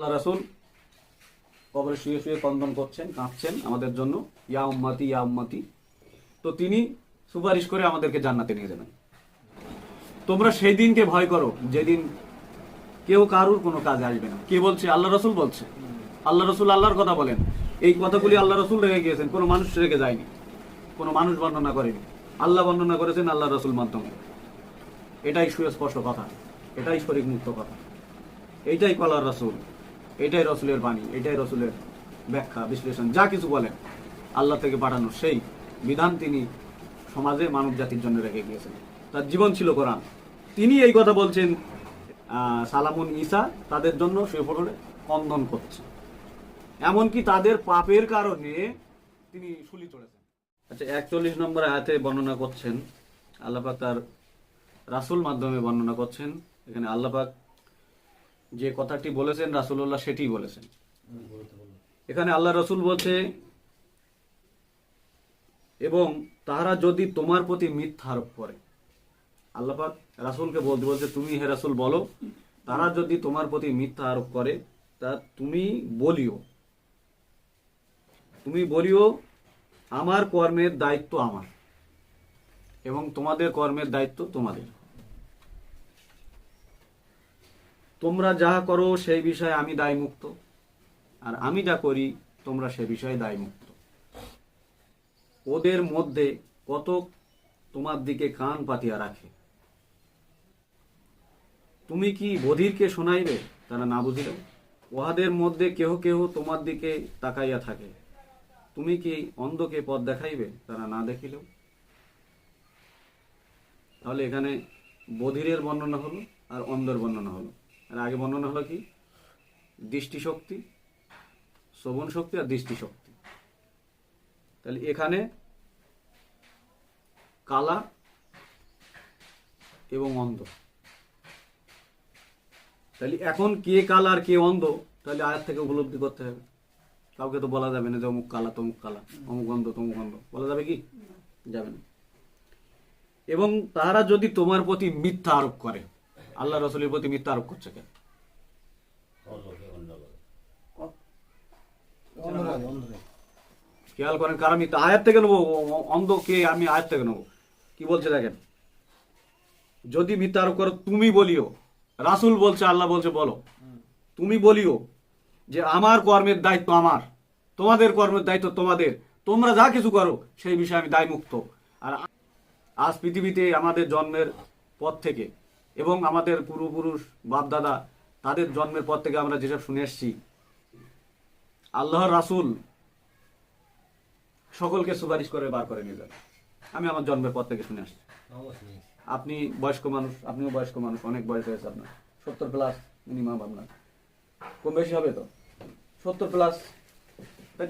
আল্লাহ রাসুল কবরে শুয়ে শুয়ে কন্দন করছেন, কাঁদছেন আমাদের জন্য। ইয়া উম্মাতি ইয়া উম্মাতি। তো তিনি সুপারিশ করে আমাদেরকে জান্নাতে নিয়ে যাবেন। তোমরা সেই দিনকে ভয় করো যেদিন কেউ কারুর কোনো কাজে আসবে না। কে বলছে? আল্লাহ রসুল বলছে। আল্লাহ রসুল আল্লাহর কথা বলেন। এই কথাগুলি আল্লাহ রসুল রেখে গিয়েছেন। কোনো মানুষ রেখে যায়নি। কোনো মানুষ বর্ণনা করেনি। আল্লাহ বর্ণনা করেছেন আল্লাহ রসুল মাধ্যমে। এটাই সুস্পষ্ট কথা। এটাই শরীর মুক্ত কথা। এইটাই কলার রসুল। এটাই রসুলের বাণী, এটাই রসুলের ব্যাখ্যা, বিশ্লেষণ, যা কিছু বলেন, আল্লাহ থেকে পাঠানো সেই বিধান তিনি সমাজে মানব জাতির জন্য রেখে গিয়েছেন। তার জীবন ছিল কোরআন। তিনি এই কথা বলছেন সালামুন ঈসা, তাদের জন্য সে পড়ে কন্দন করছে। এমনকি তাদের পাপের কারণে তিনি শুলি চড়েছেন। আচ্ছা একচল্লিশ নম্বর আয়াতে বর্ণনা করছেন আল্লাপাক তার রাসুল মাধ্যমে বর্ণনা করছেন, এখানে আল্লাপাক যে কথাটি বলেছেন রাসুল্লাহ সেটি বলেছেন। এখানে আল্লাহ রসুল বলছে এবং তাহারা যদি তোমার প্রতি মিথ্যা আরোপ করে আল্লাপাক রাসুলকে বলতে বলছে তুমি হে রাসুল বলো তারা যদি তোমার প্রতি মিথ্যা আরোপ করে তা তুমি বলিও। তুমি বলিও আমার কর্মের দায়িত্ব আমার এবং তোমাদের কর্মের দায়িত্ব তোমাদের। তোমরা যা করো, সেই বিষয়ে আমি দায়মুক্ত। আর আমি যা করি, তোমরা সে বিষয়ে দায়মুক্ত। ওদের মধ্যে কত তোমার দিকে কান পাতিয়া রাখে। তুমি কি বধিরকে শোনাইবে? তারা না বুঝিলে উহাদের মধ্যে কেহ কেহ তোমার দিকে তাকাইয়া থাকে। তুমি কি অন্ধকে পথ দেখাইবে? তারা না দেখিলেও। তাহলে এখানে বধিরের বর্ণনা হলো আর অন্ধের বর্ণনা হলো। আগে বর্ণনা হলো কি? দৃষ্টিশক্তি, শ্রবণ শক্তি আর দৃষ্টিশক্তি। তাহলে এখানে কালা এবং অন্ধ। তাহলে এখন কে কালা আর কে অন্ধ, তাহলে আয়াত থেকে উপলব্ধি করতে হবে। কাউকে তো বলা যাবে না যে অমুক কালা তমুক কালা অমুক অন্ধ, তমুক অন্ধ। বলা যাবে কি? যাবে না। এবং তারা যদি তোমার প্রতি মিথ্যা আরোপ করে আল্লাহ রসুলের প্রতি মিথ্যা আরোপ করছে কেন? খেয়াল করেন কারণ আমি আয়াত থেকে নেব, অন্ধ কে আমি আয়াত থেকে নেব? কি বলছে দেখেন? যদি মিথ্যা আরোপ করো, তুমি বলিও। রাসুল বলছে, আল্লাহ বলছে, বলো। তুমি বলিও যে আমার কর্মের দায়িত্ব আমার। তোমাদের কর্মের দায়িত্ব তোমাদের। তোমরা যা কিছু করো, সেই বিষয়ে আমি দায়মুক্ত। আর আজ পৃথিবীতে আমাদের জন্মের পর থেকে এবং আমাদের পূর্বপুরুষ বাপদাদা, তাদের জন্মের পর থেকে আমরা যেসব শুনে এসছি, আল্লাহর রাসুল সকলকে সুপারিশ করে বার করে নিয়ে যাবে। আমি আমার জন্মের পর থেকে শুনে আসছি। আপনি বয়স্ক মানুষ, আপনিও বয়স্ক মানুষ, অনেক বয়স হয়েছে আপনার। সত্তর প্লাস মিনিমাম আপনার। কম বেশি হবে তো? সত্তর প্লাস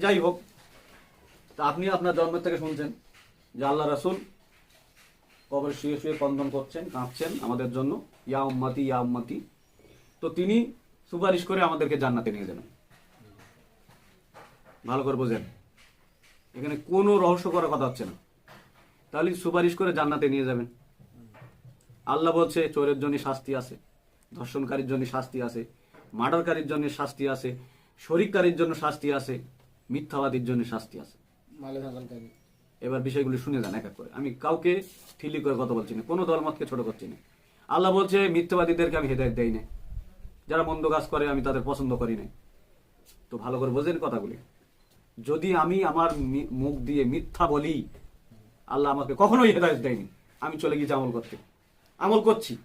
যাই হোক। তা আপনি আপনার জন্মের থেকে শুনছেন যে আল্লাহ রাসুল কবরে শুয়ে শুয়ে কন্দন করছেন, কাঁদছেন আমাদের জন্য। ইয়া উম্মাতি ইয়া উম্মাতি। তো তিনি সুপারিশ করে আমাদেরকে জান্নাতে নিয়ে যাবেন। ভালো করে বোঝেন। এখানে কোনো রহস্য করার কথা হচ্ছে না। তাহলে সুপারিশ করে জান্নাতে নিয়ে যাবেন। আল্লাহ বলছে, চোরের জন্য শাস্তি আছে, ধর্ষণকারীর জন্য শাস্তি আছে, মার্ডারকারীর জন্য শাস্তি আছে, শরিককারীর জন্য শাস্তি আছে, মিথ্যাবাদীর জন্য শাস্তি আছে। এবার বিষয়গুলি শুনে যান এক এক করে। আমি কাউকে ঠিলি করে কথা বলছি না, কোনো দলমতকে ছোট করছি না। আল্লাহ বলছে, মিথ্যাবাদীদেরকে আমি হেদায়ত দেই না যারা মন্দ কাজ করে, আমি তাদের পছন্দ করি না তো ভালো করে বোঝেন কথাগুলি। যদি আমি আমার মুখ দিয়ে মিথ্যা বলি, আল্লাহ আমাকে কখনোই হেদায়ত দেয়নি। আমি চলে গিয়েছি আমল করতে। আমল করছি।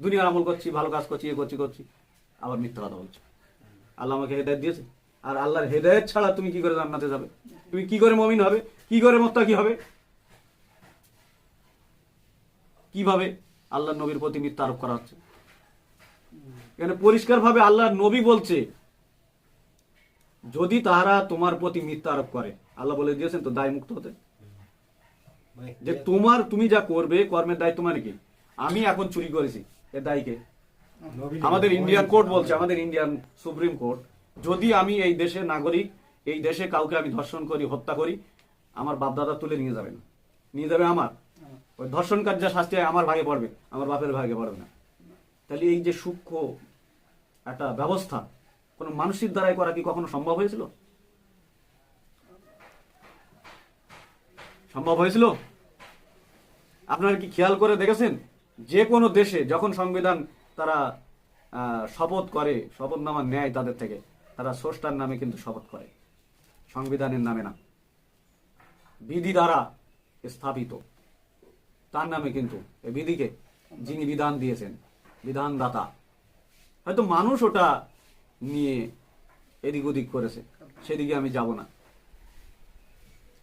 দুনিয়ার আমল করছি, ভালো কাজ করছি, এ করছি করছি। আবার মিথ্যা কথা বলছি। আল্লাহ আমাকে হেদায়ত দিয়েছে। আর আল্লাহর হেদায়ত ছাড়া তুমি কি করে জান্নাতে যাবে? তুমি কি করে মমিন হবে? কি করে মোত্তা কি হবে? কীভাবে আল্লাহ নবীর প্রতি মিথ্যা আরোপ করা হচ্ছে? এখানে পরিষ্কার ভাবে আল্লাহর নবী বলছে যদি তাহারা তোমার প্রতি মিথ্যা আরোপ করে আল্লাহ বলে দিয়েছেন তো দায় মুক্ত হতে। যে তোমার তুমি যা করবে কর্মের দায়িত্ব মানে কি? আমি এখন চুরি করেছি এর দায়ীকে আমাদের ইন্ডিয়ান কোর্ট বলছে। আমাদের ইন্ডিয়ান সুপ্রিম কোর্ট যদি আমি এই দেশের নাগরিক এই দেশে কাউকে আমি ধর্ষণ করি হত্যা করি আমার বাপদাদা তুলে নিয়ে যাবে না। নিয়ে যাবে আমার। ওই ধর্ষণকার যা শাস্তি হয় আমার ভাগে পড়বে আমার বাপের ভাগে পড়বে না। তাহলে এই যে সূক্ষ্ম একটা ব্যবস্থা কোনো মানুষের দ্বারাই করা কি কখনো সম্ভব হয়েছিল? সম্ভব হয়েছিল? আপনারা কি খেয়াল করে দেখেছেন? যে কোনো দেশে যখন সংবিধান তারা শপথ করে শপথনামা নেয় তাদের থেকে তারা স্রষ্টার নামে কিন্তু শপথ করে। সংবিধানের নামে না। বিধি দ্বারা স্থাপিত। তার নামে কিন্তু, এই বিধিকে যিনি বিধান দিয়েছেন, বিধানদাতা। হয়তো মানুষ ওটা নিয়ে এদিক ওদিক করেছে, সেদিকে আমি যাব না।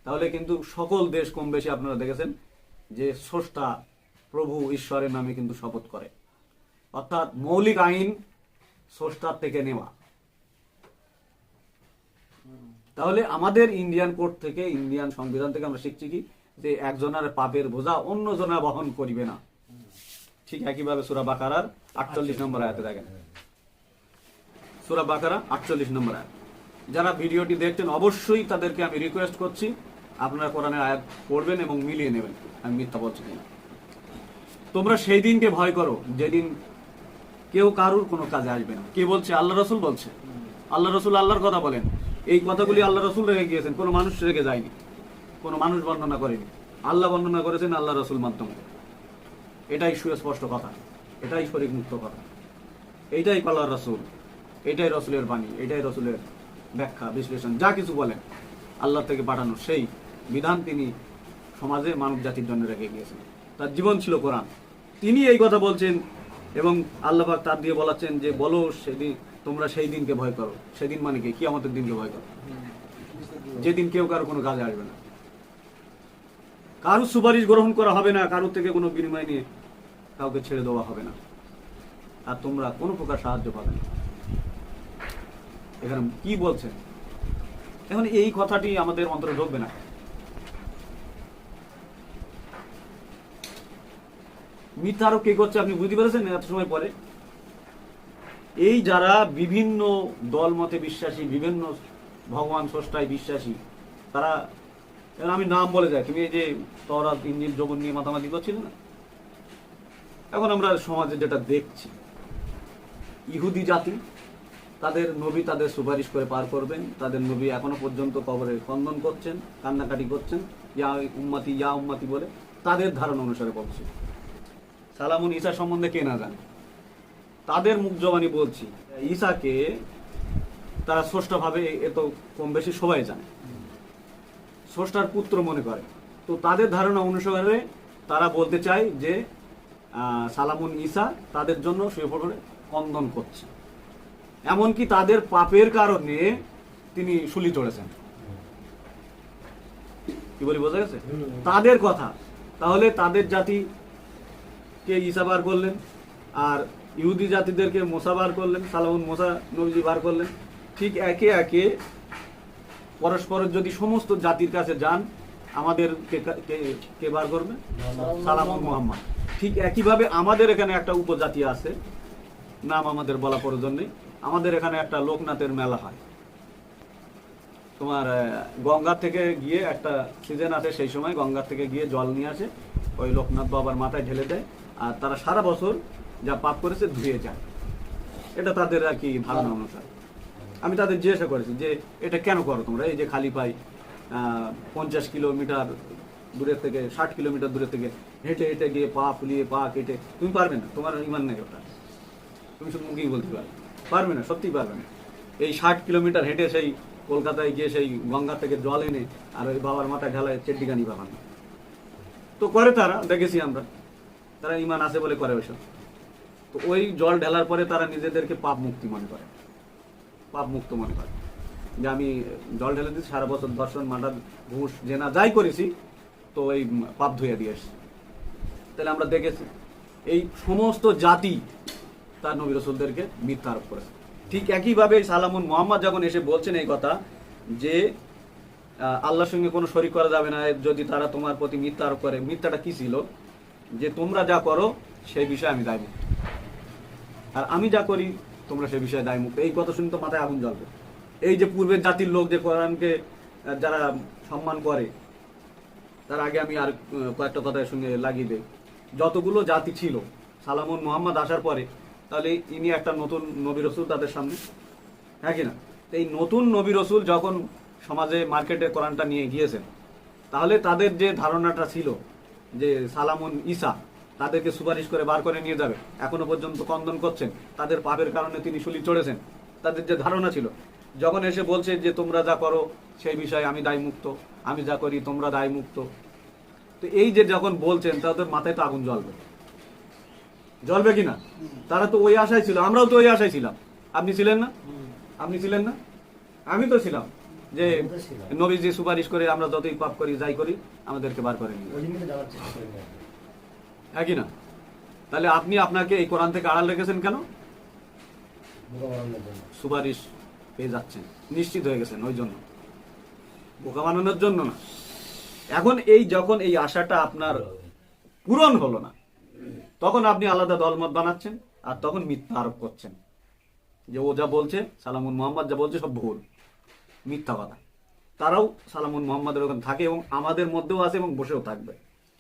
তাহলে কিন্তু সকল দেশ কম বেশি আপনারা দেখেছেন যে স্রষ্টা প্রভু ঈশ্বরের নামে কিন্তু শপথ করে। অর্থাৎ মৌলিক আইন স্রষ্টার থেকে নেওয়া। তাহলে আমাদের ইন্ডিয়ান কোর্ট থেকে ইন্ডিয়ান সংবিধান থেকে আমরা শিখছি কি? যে একজনের পাপের বোঝা অন্য জনা বহন করিবে না। ঠিক একইভাবে সুরা বাকারার আটচল্লিশ নম্বর আয়াতে দেখেন। সুরা বাকারা আটচল্লিশ নম্বর আয়াত। যারা ভিডিওটি দেখছেন, অবশ্যই তাদেরকে আমি রিকোয়েস্ট করছি, আপনারা কোরআনের আয়াত পড়বেন এবং মিলিয়ে নেবেন। আমি মিথ্যা বলছি কিনা। তোমরা সেই দিনকে ভয় করো, যেদিন কেউ কারুর কোনো কাজে আসবে না। কে বলছে? আল্লাহ রসুল বলছে। আল্লাহ রসুল আল্লাহর কথা বলেন। এই কথাগুলি আল্লাহ রসুল রেখে গিয়েছেন, কোনো মানুষ রেখে যায়নি, কোনো মানুষ বর্ণনা করেনি। আল্লাহ বর্ণনা করেছেন, আল্লাহ রসুল মাধ্যমে এটাই সুস্পষ্ট কথা, এটাই শরীর মুক্ত কথা। এইটাই আল্লাহ রসুল, এটাই রসুলের বাণী, এটাই রসুলের ব্যাখ্যা, বিশ্লেষণ, যা কিছু বলেন আল্লাহ থেকে পাঠানো সেই বিধান তিনি সমাজে মানব জাতির জন্য রেখে গিয়েছেন। তার জীবন ছিল কোরআন। তিনি এই কথা বলছেন এবং আল্লাহফাক তার দিয়ে বলাচ্ছেন যে, বলো সেদিন তোমরা সেই দিনকে ভয় করো। সেদিন মানে কি? কি আমাদের দিনকে ভয় করো। যেদিন কেউ কারও কোনো কাজে আসবে না। কারও সুপারিশ গ্রহণ করা হবে না, কারোর থেকে কোনো বিনিময় নিয়ে কাউকে ছেড়ে দেওয়া হবে না। আর তোমরা কোনো প্রকার সাহায্য পাবে না। এখানে কি বলছেন এখন এই কথাটি আমাদের অন্তরে ঢুকবে না। মিথ্যা আরও কে করছে আপনি বুঝতে পেরেছেন? এত সময় পরে এই যারা বিভিন্ন দল মতে বিশ্বাসী, বিভিন্ন ভগবান স্রষ্টায় বিশ্বাসী, তারা আমি নাম বলে যাই। তুমি এই যে তরাত ইঞ্জিল জগন নিয়ে মাতামাতি করছিলে না? এখন আমরা সমাজে যেটা দেখছি, ইহুদি জাতি, তাদের নবী তাদের সুপারিশ করে পার করবেন। তাদের নবী এখনও পর্যন্ত কবরে খন্দন করছেন, কান্নাকাটি করছেন, ইয়া উম্মাতি ইয়া উম্মাতি বলে তাদের ধারণা অনুসারে বলছি সালামুন ঈসা সম্বন্ধে কে না জানে? তাদের মুখ জবানি বলছি ঈসাকে তারা স্রষ্টাভাবে এ তো কম বেশি সবাই জানে। স্রষ্টার পুত্র মনে করে। তো তাদের ধারণা অনুসারে তারা বলতে চায় যে সালামুন ঈসা তাদের জন্য শুয়ে পড়ে কন্দন করছে। এমনকি তাদের পাপের কারণে তিনি শুলি চড়েছেন কি বলি, বোঝা গেছে? তাদের কথা। তাহলে তাদের জাতি কে ঈসা বার করলেন। আর ইহুদি জাতিদেরকে মোসা বার করলেন সালামুন মোসা নবীজি বার করলেন। ঠিক একে একে পরস্পরের যদি সমস্ত জাতির কাছে যান আমাদের কে বার করবে? সালামুন মোহাম্মদ। ঠিক একইভাবে আমাদের এখানে একটা উপজাতি আছে নাম আমাদের বলা প্রয়োজন নেই। আমাদের এখানে একটা লোকনাথের মেলা হয়। তোমার গঙ্গা থেকে গিয়ে একটা সিজন আছে সেই সময় গঙ্গা থেকে গিয়ে জল নিয়ে আসে। ওই লোকনাথ বাবার মাথায় ঢেলে দেয়। আর তারা সারা বছর যা পাপ করেছে ধুয়ে যায় এটা তাদের আর কি ধারণা অনুসারে। আমি তাদের জিজ্ঞাসা করেছি যে, এটা কেন করো তোমরা? এই যে খালি পাই পঞ্চাশ কিলোমিটার দূরের থেকে, ষাট কিলোমিটার দূরের থেকে হেঁটে হেঁটে গিয়ে পা ফুলিয়ে পা কেটে, তুমি পারবে না। তোমার ইমান নেই ওটা। তুমি শুধু মুখেই বলতে পারবে। পারবে না, সত্যিই পারবে না। এই ষাট কিলোমিটার হেঁটে সেই কলকাতায় গিয়ে সেই গঙ্গা থেকে জল এনে আর ওই বাবার মাথায় ঢালায় চেড্ডিগানি বাবানো তো করে তারা, দেখেছি আমরা। তারা ইমান আছে বলে করে ওইসব তো ওই জল ঢালার পরে তারা নিজেদেরকে পাপ মুক্তি মনে করে। পাপ মুক্ত মনে করে। যে আমি জল ঢেলে দিচ্ছি সারা বছর দর্শন মার্ডার, ঘুষ, জেনা যাই করেছি, তো এই পাপ ধুয়ে দিয়ে এসছি। তাহলে আমরা দেখেছি, এই সমস্ত জাতি তার নবী রসুলদেরকে মিথ্যা আরোপ করেছে। ঠিক একইভাবে সালামুন মোহাম্মদ যখন এসে বলছেন এই কথা, যে আল্লাহর সঙ্গে কোনো শরিক করা যাবে না, যদি তারা তোমার প্রতি মিথ্যা আরোপ করে, মিথ্যাটা কি ছিল? যে তোমরা যা করো, সেই বিষয়ে আমি দায়মুক্ত আর আমি যা করি, তোমরা সে বিষয়ে দায়মুক্ত এই কথা শুনে তো মাথায় আগুন জ্বলবে। এই যে পূর্বের জাতির লোক যে কোরআনকে যারা সম্মান করে, তার আগে আমি আর কয়েকটা কথার সঙ্গে দেই। যতগুলো জাতি ছিল, সালামুন মোহাম্মদ আসার পরে, তাহলে ইনি একটা নতুন নবী রসুল তাদের সামনে হ্যাঁ কিনা? এই নতুন নবী রসুল যখন সমাজে মার্কেটে কোরআনটা নিয়ে গিয়েছেন, তাহলে তাদের যে ধারণাটা ছিল যে সালামুন ঈসা তাদেরকে সুপারিশ করে বার করে নিয়ে যাবে। এখনও পর্যন্ত কন্দন করছেন। তাদের পাপের কারণে তিনি শুলি চড়েছেন। তাদের যে ধারণা ছিল যখন এসে বলছে যে তোমরা যা করো সেই বিষয়ে আমি দায় মুক্ত আমি যা করি তোমরা দায় মুক্ত তো এই যে যখন বলছেন তাদের মাথায় তো আগুন জ্বলবে। জ্বলবে কিনা তারা তো ওই আশায় ছিল আমরাও তো ওই আশায় ছিলাম। আপনি ছিলেন না? আপনি ছিলেন না? আমি তো ছিলাম। যে আমি তো ছিলাম। নবী যে সুপারিশ করে আমরা যতই পাপ করি যাই করি আমাদেরকে বার করে নিয়ে না। হ্যাঁ না? তাহলে আপনি আপনাকে এই কোরআন থেকে আড়াল রেখেছেন কেন। সুপারিশ পেয়ে যাচ্ছেন, নিশ্চিত হয়ে গেছেন ওই জন্য। বোকা বানানোর জন্য না। এখন এই যখন এই আশাটা আপনার পূরণ হলো না, তখন আপনি আলাদা দলমত বানাচ্ছেন আর তখন মিথ্যা আরোপ করছেন। যে ও যা বলছে, সালামুন মোহাম্মদ যা বলছে সব ভুল, মিথ্যা কথা। তারাও সালামুন মোহাম্মদের ওখানে থাকে এবং আমাদের মধ্যেও আছে এবং বসেও থাকবে।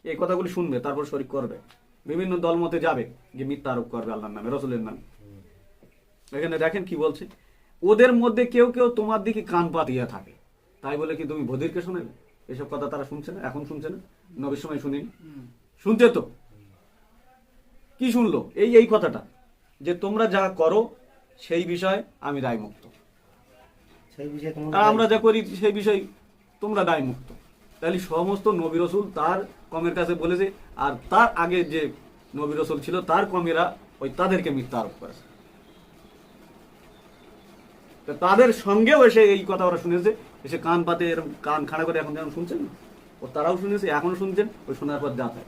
এই কথাগুলি শুনবে তারপর শরিক করবে। বিভিন্ন দলমতে যাবে যে মিথ্যা আরোপ করবে আল্লাহর নামে রসুলের নামে। এখানে দেখেন কি বলছে? ওদের মধ্যে কেউ কেউ তোমার দিকে কান পাতিয়া থাকে। তাই বলে কি তুমি বধিরকে শোনাবে এসব কথা তারা শুনছে না এখন শুনছে না? নবীর সময় শুনিনি। শুনতে তো। কি শুনলো? এই এই কথাটা যে তোমরা যা করো সেই বিষয়ে আমি দায় মুক্ত আর আমরা যা করি সেই বিষয় তোমরা দায় মুক্ত তাহলে সমস্ত নবী রসুল তার কমের কাছে বলেছে, আর তার আগে যে নবী রসুল ছিল, তার কমেরা ওই তাদেরকে মিথ্যা আরোপ করেছে। তাদের সঙ্গেও এসে এই কথা ওরা শুনেছে, এসে কান পাতে এরকম কান খাড়া করে এখন যেমন শুনছেন ও তারাও শুনেছে এখনও শুনছেন ওই শোনার পর যা তাই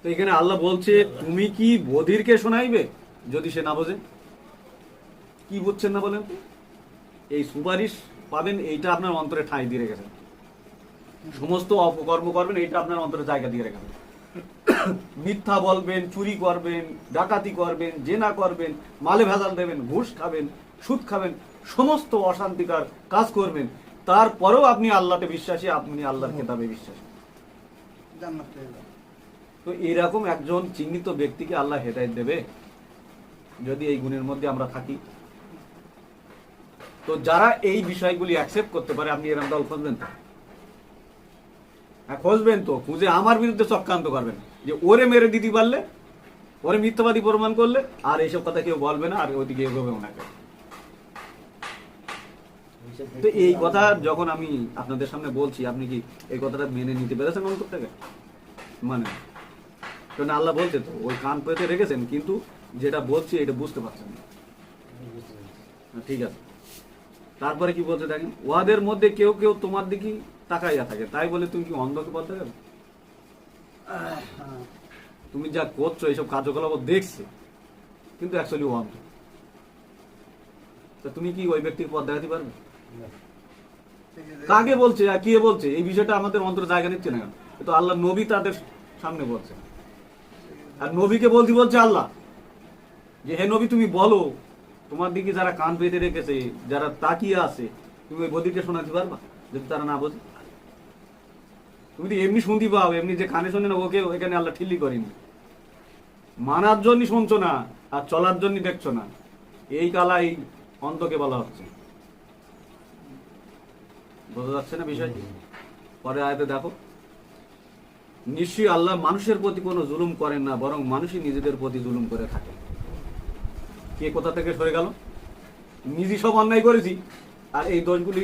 তো এখানে আল্লাহ বলছে, তুমি কি বধিরকে শোনাইবে? যদি সে না বোঝে। কি বুঝছেন না বলেন? এই সুপারিশ পাবেন, এইটা আপনার অন্তরে ঠাঁই দিয়ে রেখেছেন। সমস্ত অপকর্ম করবেন এইটা আপনার অন্তরে জায়গা দিয়ে রেখেছেন মিথ্যা বলবেন চুরি করবেন ডাকাতি করবেন জেনা করবেন মালে ভেজাল দেবেন ঘুষ খাবেন সুদ খাবেন সমস্ত অশান্তিকার কাজ করবেন। তারপরেও আপনি আল্লাহতে বিশ্বাসী আপনি আল্লাহর কেতাবে বিশ্বাসী। তো এরকম একজন চিহ্নিত ব্যক্তিকে আল্লাহ হেদায়ত দেবে যদি এই গুণের মধ্যে আমরা থাকি। তো যারা এই বিষয়গুলি অ্যাকসেপ্ট করতে পারে আপনি এরকম দল খুঁজবেন তো। হ্যাঁ খুঁজবেন তো, খুঁজে আমার বিরুদ্ধে চক্রান্ত করবেন। যে ওরে মেরে দিতে পারলে, ওরে মিথ্যাবাদী প্রমাণ করলে, আর এইসব কথা কেউ বলবে না, আর ওইদিকে এগোবে ওনাকে। তো এই কথা যখন আমি আপনাদের সামনে বলছি, আপনি কি এই কথাটা মেনে নিতে পেরেছেন অন্তর থেকে মানে কারণ আল্লাহ বলছে তো, ওই কান পেতে রেখেছেন, কিন্তু যেটা বলছি এটা বুঝতে পারছেন না। ঠিক আছে। তারপরে কি বলছে দেখেন, ওয়াদের মধ্যে কেউ কেউ তোমার দিকে তাকাইয়া থাকে। তাই বলে তুমি কি অন্ধকে বলতে হ্যাঁ। তুমি যা করছ এইসব কার্যকলাপ দেখছে কিন্তু অ্যাকচুয়ালি ও অন্ধ। তা তুমি কি ওই ব্যক্তির পথ দেখাতে পারবে? কাকে বলছে আর কে বলছে? এই বিষয়টা আমাদের অন্তর জায়গা নিচ্ছে না কেন? তো আল্লাহ নবী তাদের সামনে বলছে। আর নবীকে বলতে বলছে আল্লাহ যে হে নবী তুমি বলো তোমার দিকে যারা কান পেতে রেখেছে যারা তাকিয়ে আছে তুমি ওই বদিকে শোনাতে পারবা? যদি তারা না বোঝে। তুমি তো এমনি শুনতে পাও, এমনি যে কানে শোনে না, ওকে এখানে আল্লাহ ঠিল্লি করেনি। মানার জন্য শুনছো না, আর চলার জন্য দেখছ না। এই কালাই অন্তকে বলা হচ্ছে। বোঝা যাচ্ছে না বিষয়টি? পরে আয়তে দেখো। নিশ্চয়ই আল্লাহ মানুষের প্রতি কোনো জুলুম করেন না, বরং মানুষই নিজেদের প্রতি জুলুম করে থাকে। কে কোথা থেকে সরে গেল? নিজে সব অন্যায় করেছি, আর এই দোষগুলি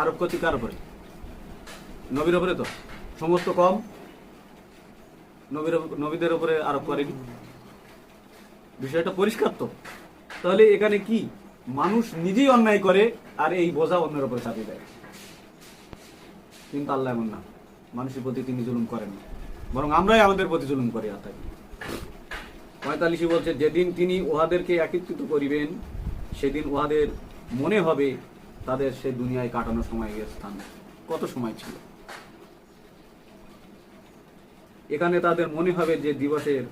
আরোপ করছি কার উপরে? নবীর উপরে তো? সমস্ত কম। নবীদের উপরে আরোপ করেনি। বিষয়টা পরিষ্কার তো। তাহলে এখানে কি? মানুষ নিজেই অন্যায় করে আর এই বোঝা অন্যের উপরে চাপিয়ে দেয়। কিন্তু আল্লাহ এমন না। মানুষের প্রতি তিনি জুলুম করেন বরং আমরাই আমাদের প্রতি জুলুম করি, আর থাকি পঁয়তাল্লিশে বলছে, যেদিন তিনি উহাদেরকে একত্রিত করিবেন, সেদিন উহাদের মনে হবে তাদের সে দুনিয়ায় কাটানো সময়ের স্থান। কত সময় ছিল? এখানে তাদের মনে হবে যে দিবসের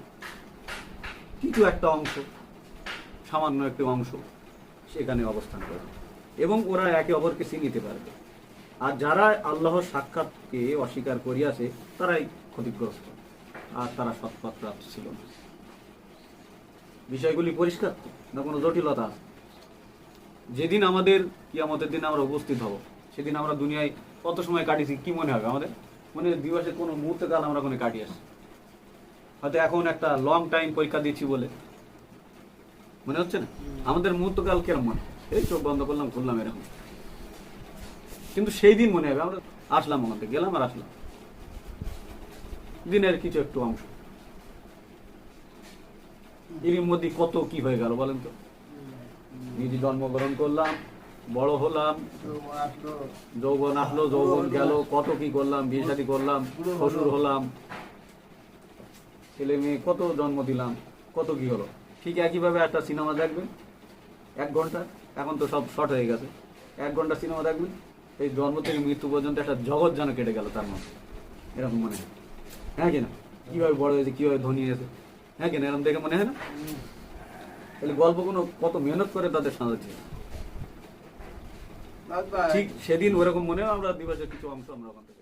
কিছু একটা অংশ, সামান্য একটি অংশ সেখানে অবস্থান করবে। এবং ওরা একে অপরকে চিনিতে পারবে। আর যারা আল্লাহর সাক্ষাৎকে অস্বীকার করিয়াছে, তারাই ক্ষতিগ্রস্ত। আর তারা সৎপথ প্রাপ্ত ছিল না। বিষয়গুলি পরিষ্কার? না কোনো জটিলতা আছে? যেদিন আমাদের কিয়ামতের দিন আমরা উপস্থিত হব, সেদিন আমরা দুনিয়ায় কত সময় কাটিয়েছি, কি মনে হবে আমাদের? মনে দিবসের কোনো মুহূর্তে কাল আমরা কোনো কাটিয়ে আসি। হয়তো এখন একটা লং টাইম পরীক্ষা দিচ্ছি বলে। মনে হচ্ছে না? আমাদের মুহূর্তকাল কেরম মনে এই চোখ বন্ধ করলাম, খুললাম এরকম। কিন্তু সেই দিন মনে হবে, আমরা আসলাম ওখান থেকে, গেলাম আর আসলাম। দিনের কিছু একটু অংশ। এর মধ্যে কত কি হয়ে গেল বলেন তো? নিজে জন্মগ্রহণ করলাম বড় হলাম। যৌবন আসলো, যৌবন গেল, কত কি করলাম বিয়ে করলাম, শ্বশুর হলাম। ছেলে মেয়ে কত জন্ম দিলাম, কত কি হলো। ঠিক একইভাবে একটা সিনেমা দেখবেন, এক ঘণ্টা, এখন তো সব শর্ট হয়ে গেছে। এক ঘণ্টা সিনেমা দেখবেন, এই জন্ম থেকে মৃত্যু পর্যন্ত একটা জগৎ যেন কেটে গেল তার মধ্যে। এরকম মনে হয়। হ্যাঁ কিনা কীভাবে বড় হয়েছে, কীভাবে ধনী হয়েছে। হ্যাঁ কিনা এরকম দেখে মনে হয় না? তাহলে গল্পগুলো কত মেহনত করে তাদের সাজাচ্ছে। ঠিক সেদিন ওরকম মনে আমরা দিবাজের কিছু অংশ আমরা ওখান থেকে